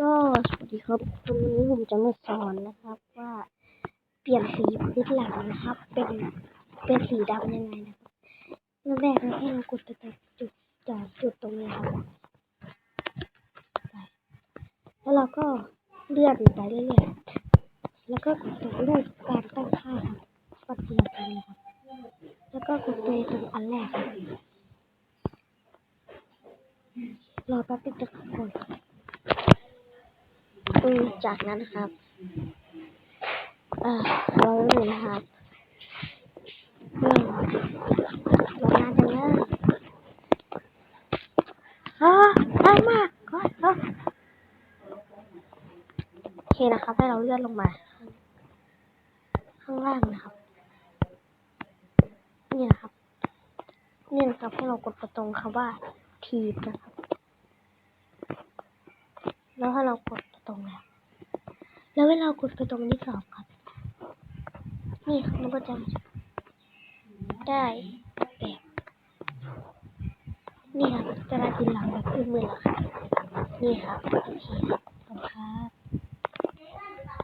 ก็สวัสดีครับ วันนี้ผมจะมาสอนนะครับว่าเปลี่ยนสีพื้นหลังนะครับ เป็นเป็นสีดำยังไงนะครับเริ่มแรกนะให้เรากดจากจุดจากจุดตรงนี้ครับแล้วเราก็เลื่อนไปเรื่อยๆแล้วก็กดตรงรูปการตั้งค่าครับกดทีละอันนะครับแล้วก็กดไปตรงอันแรกครับรอแป๊บนึงนะครับก่อนอืม จากนั้นครับเอ่อเราเลยนะครับนี่เรามาจังเลยอ๋อได้มากก็โอเคนะครับให้เราเลื่อนลงมา ข้างล่างนะครับ นี่นะครับนี่นะครับให้เรากดไปตรงคำว่าทีนะครับ แล้วให้เรากด แล้วเวลากดไปตรงที่สองครับ นี่ครับมันก็จะได้แบบนี่ครับจะได้เป็นหลังแบบมือๆแล้วครับนี่ครับโอเคครับ